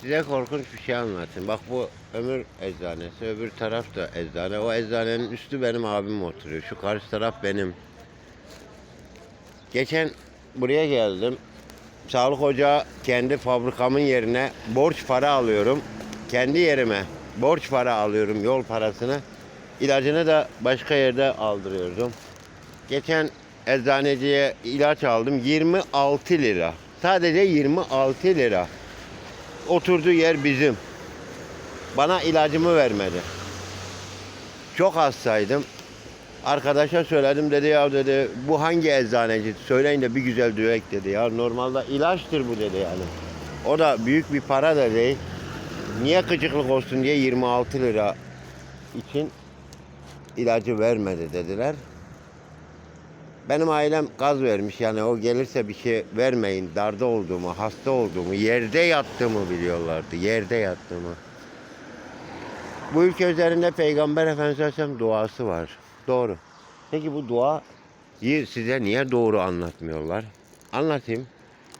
Size korkunç bir şey anlatayım. Bak bu ömür eczanesi, öbür taraf da eczane. O eczanenin üstü benim abim oturuyor. Şu karşı taraf benim. Geçen buraya geldim. Sağlık ocağı kendi fabrikamın yerine borç para alıyorum. Kendi yerime borç para alıyorum yol parasını. İlacını da başka yerde aldırıyordum. Geçen eczaneciye ilaç aldım 26 lira. Sadece 26 lira. Oturduğu yer bizim. Bana ilacımı vermedi. Çok hastaydım. Arkadaşa söyledim dedi ya dedi bu hangi eczaneci söyleyin de bir güzel dövek dedi ya normalde ilaçtır bu dedi yani. O da büyük bir para da değil. Niye gıcıklık olsun diye 26 lira için ilacı vermedi dediler. Benim ailem gaz vermiş yani o gelirse bir şey vermeyin darda olduğumu, hasta olduğumu, yerde yattığımı biliyorlardı. Yerde yattığımı. Bu ülke üzerinde Peygamber Efendimiz Aleyhisselam duası var. Doğru. Peki bu duayı size niye doğru anlatmıyorlar? Anlatayım.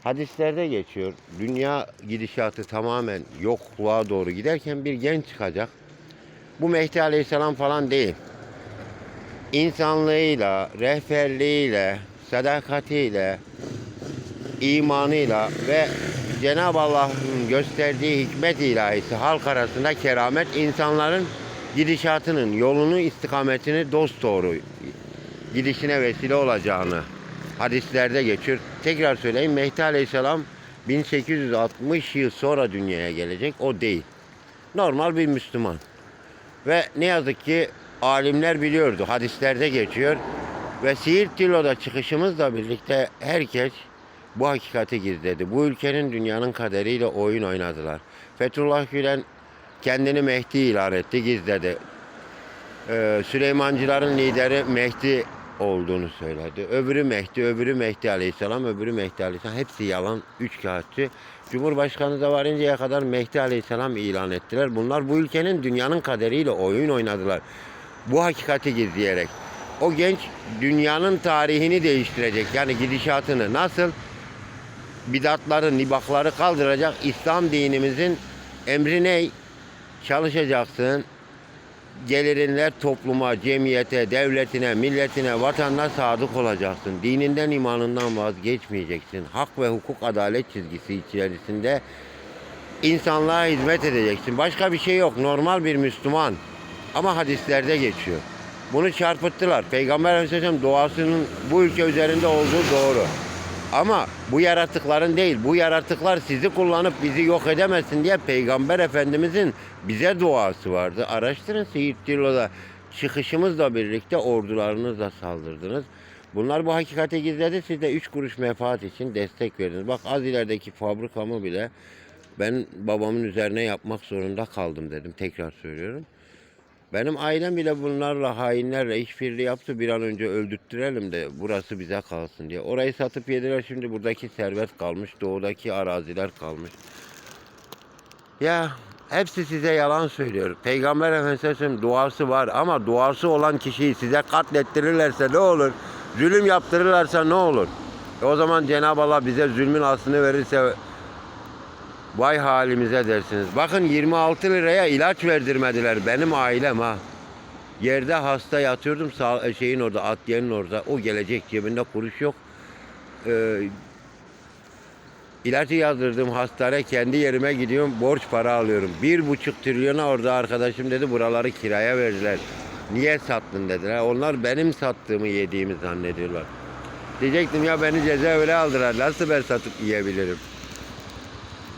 Hadislerde geçiyor. Dünya gidişatı tamamen yokluğa doğru giderken bir genç çıkacak. Bu Mehdi Aleyhisselam falan değil. İnsanlığıyla, rehberliğiyle, sadakatiyle, imanıyla ve Cenab-ı Allah'ın gösterdiği hikmet ilahisi halk arasında keramet insanların gidişatının yolunu istikametini dost doğru gidişine vesile olacağını hadislerde geçiyor. Tekrar söyleyeyim Mehdi Aleyhisselam 1860 yıl sonra dünyaya gelecek o değil. Normal bir Müslüman. Ve ne yazık ki alimler biliyordu. Hadislerde geçiyor. Ve Siirt Tilo'da çıkışımızla birlikte herkes bu hakikati gizledi. Bu ülkenin dünyanın kaderiyle oyun oynadılar. Fethullah Gülen kendini Mehdi ilan etti, gizledi. Ee, Süleymancıların lideri Mehdi olduğunu söyledi. Öbürü Mehdi, öbürü Mehdi Aleyhisselam, öbürü Mehdi Aleyhisselam. Hepsi yalan, üç kağıtçı. Cumhurbaşkanı da varıncaya kadar Mehdi Aleyhisselam ilan ettiler. Bunlar bu ülkenin dünyanın kaderiyle oyun oynadılar. Bu hakikati gizleyerek. O genç dünyanın tarihini değiştirecek. Yani gidişatını nasıl? bidatları, nibakları kaldıracak İslam dinimizin emri ne? Çalışacaksın. Gelirinler topluma, cemiyete, devletine, milletine, vatanına sadık olacaksın. Dininden, imanından vazgeçmeyeceksin. Hak ve hukuk adalet çizgisi içerisinde insanlığa hizmet edeceksin. Başka bir şey yok. Normal bir Müslüman. Ama hadislerde geçiyor. Bunu çarpıttılar. Peygamber Aleyhisselam doğasının bu ülke üzerinde olduğu doğru. Ama bu yaratıkların değil, bu yaratıklar sizi kullanıp bizi yok edemesin diye Peygamber Efendimizin bize duası vardı. Araştırın Siirt Tilo'da çıkışımızla birlikte ordularınızla saldırdınız. Bunlar bu hakikati gizledi. Siz de üç kuruş menfaat için destek verdiniz. Bak az ilerideki fabrikamı bile ben babamın üzerine yapmak zorunda kaldım dedim. Tekrar söylüyorum. Benim ailem bile bunlarla hainlerle işbirliği yaptı. Bir an önce öldürttürelim de burası bize kalsın diye. Orayı satıp yediler. Şimdi buradaki servet kalmış. Doğudaki araziler kalmış. Ya hepsi size yalan söylüyor. Peygamber Efendimiz'in duası var ama duası olan kişiyi size katlettirirlerse ne olur? Zulüm yaptırırlarsa ne olur? E o zaman Cenab-ı Allah bize zulmün aslını verirse Vay halimize dersiniz. Bakın 26 liraya ilaç verdirmediler benim ailem ha. Yerde hasta yatıyordum sağ, şeyin orada adliyenin orada. O gelecek cebinde kuruş yok. Ee, ilacı yazdırdığım hastane kendi yerime gidiyorum borç para alıyorum. Bir buçuk trilyona orada arkadaşım dedi buraları kiraya verdiler. Niye sattın dediler. Onlar benim sattığımı yediğimi zannediyorlar. Diyecektim ya beni cezaevine aldılar. Nasıl ben satıp yiyebilirim?